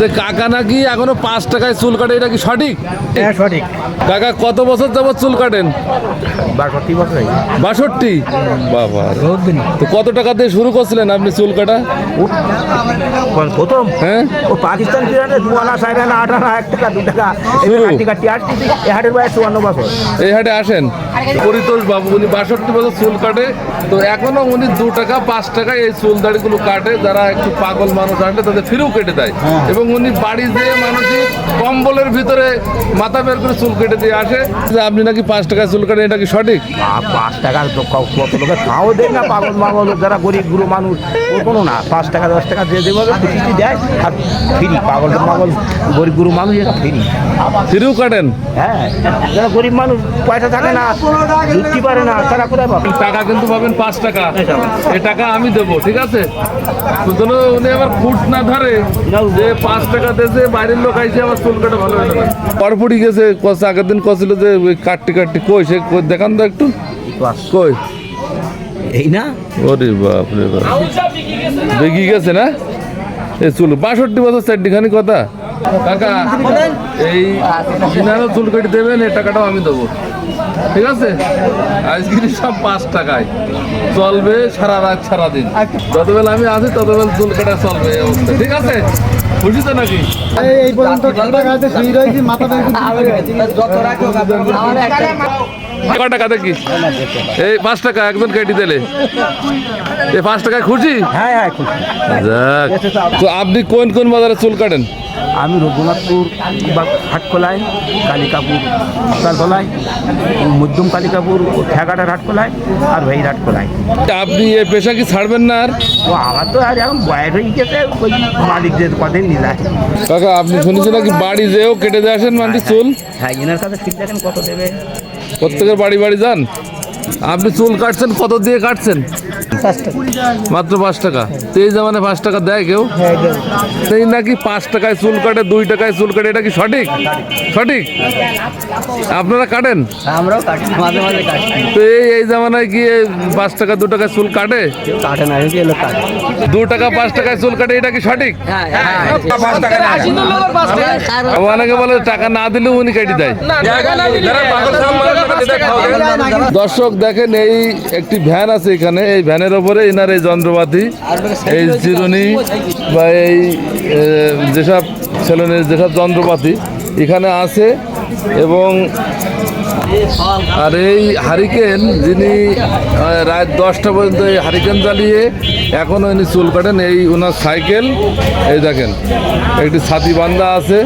কাকা নাকি এখনও পাঁচ টাকায় চুল কাটে এটা কি সঠিক? হ্যাঁ সঠিক। কাকা কত বছর যাবত চুল কাটেন? বাষট্টি বছর বাষট্টি? বাবা তো কত টাকা দিয়ে শুরু করছিলেন আপনি চুল কাটা? প্রথম? হ্যাঁ। ও পাকিস্তান পিরিয়ডে দু আনা চার আনা আট আনা এক টাকা দু টাকা হাটের বয়স চুয়ান্ন বছর। এই হাটে আসেন? পরিতোষ বাবু উনি বাষট্টি বছর চুল কাটে। তো এখনও উনি দু টাকা পাঁচ টাকা এই চুল দাড়িগুলো কাটে। যারা একটু পাগল মানুষ আসে তাদের ফিরেও কেটে দেয়। এবং উনি বাড়ি যেয়ে মানুষই কম্বলের ভিতরে মাথা বের করে চুল কেটে দিয়ে আসে। যে আপনি নাকি পাঁচ টাকা চুল কাটেন এটা কি সঠিক? পাঁচ টাকার তো কত লোকে খাও দেয় না পাগল মাগল যারা গরিব গুরু মানুষ কোনো না। পাঁচ টাকা দশ টাকা দিয়ে দেবে খুশি দেয় আর ফ্রি পাগল মাগল গরিব গুরু মানুষ এটা ফ্রি ফিরেও কাটেন। হ্যাঁ যারা গরিব মানুষ পয়সা থাকে না জুটতে পারে না তারা কোথায় পাবে? টাকা কিন্তু পাবেন পাঁচ টাকা। এই টাকা আমি দেবো ঠিক আছে? সুতরাং উনি আবার ফুট না ধরে যে পাঁচ টাকা বাইরের লোক আইসে আমার চুল কাটা ভালো হয়ে যাবে পরপরই গেছে আগের দিন কছিল যে ওই কাটটি কাটটি কই সে কই দেখান তো একটু। কই? এই না? ওরে বাপ রে বাপ। বেগি গেছে না? এ চুল বাষট্টি বছর চারটিখানি কথা। কাকা এই দিনারও চুল কেটে দেবেন এই টাকাটাও আমি দেবো। ঠিক আছে? আইসক্রিম সব পাঁচ টাকায়। চলবে সারা রাত সারা দিন যতবেলা আমি আছি ততবেলা চুল কাটা চলবে এই ঠিক আছে? খুশি তো নাকি? এই পর্যন্ত মাথা টাকা এই পাঁচ টাকা একজন কেটে দিলে। এই পাঁচ টাকায় খুশি? হ্যাঁ হ্যাঁ যাক। তো আপনি কোন কোন বাজারে চুল কাটেন? আমি রঘুনাথপুর বা হাটকোলায় কালিকাপুর সকালতলায় মধ্যম কালিকাপুর ঠেকাটার হাটকোলায় আর ভাই হাটকোলায় আপনি এই পেশা কি ছাড়বেন না আর? আমার তো আর এখন বয়স হয়ে গেছে ওই মালিকদের কদিন নিলাম কাকা আপনি শুনেছেন নাকি বাড়ি যেও কেটে দিয়ে আসেন মানুষ চুল? হ্যাঁ এনার কাছে ফিট দেখেন কত দেবে। প্রত্যেকের বাড়ি বাড়ি যান? আপনি চুল কাটছেন কত দিয়ে কাটছেন? মাত্র পাঁচ টাকা। তো এই জামানে পাঁচ টাকা দেয় কেউ? সেই নাকি পাঁচ টাকায় চুল কাটে দুই টাকায় চুল কাটে এটা কি সঠিক? সঠিক? আপনারা কাটেন? আমরাও কাটি মাঝে মাঝে কাটি। তো জামানায় কি পাঁচ টাকা দু টাকায় চুল কাটে? কাটে না দু টাকা পাঁচ টাকায় চুল কাটে এটা কি সঠিক? অনেকে বলে টাকা না দিলেও উনি কেটে দেয়। দর্শক দেখেন এই একটি ভ্যান আছে এখানে এই ভ্যানের ওপরে এনার এই যন্ত্রপাতি এই চিরুনি বা এই যেসব ছেলেনের যেসব যন্ত্রপাতি এখানে আছে। এবং আর এই হারিকেন যিনি রাত দশটা পর্যন্ত এই হারিকেন চালিয়ে এখনও ইনি চুল কাটেন, এই ওনার সাইকেল, এই দেখেন, একটি ছাতি বান্ধা আছে।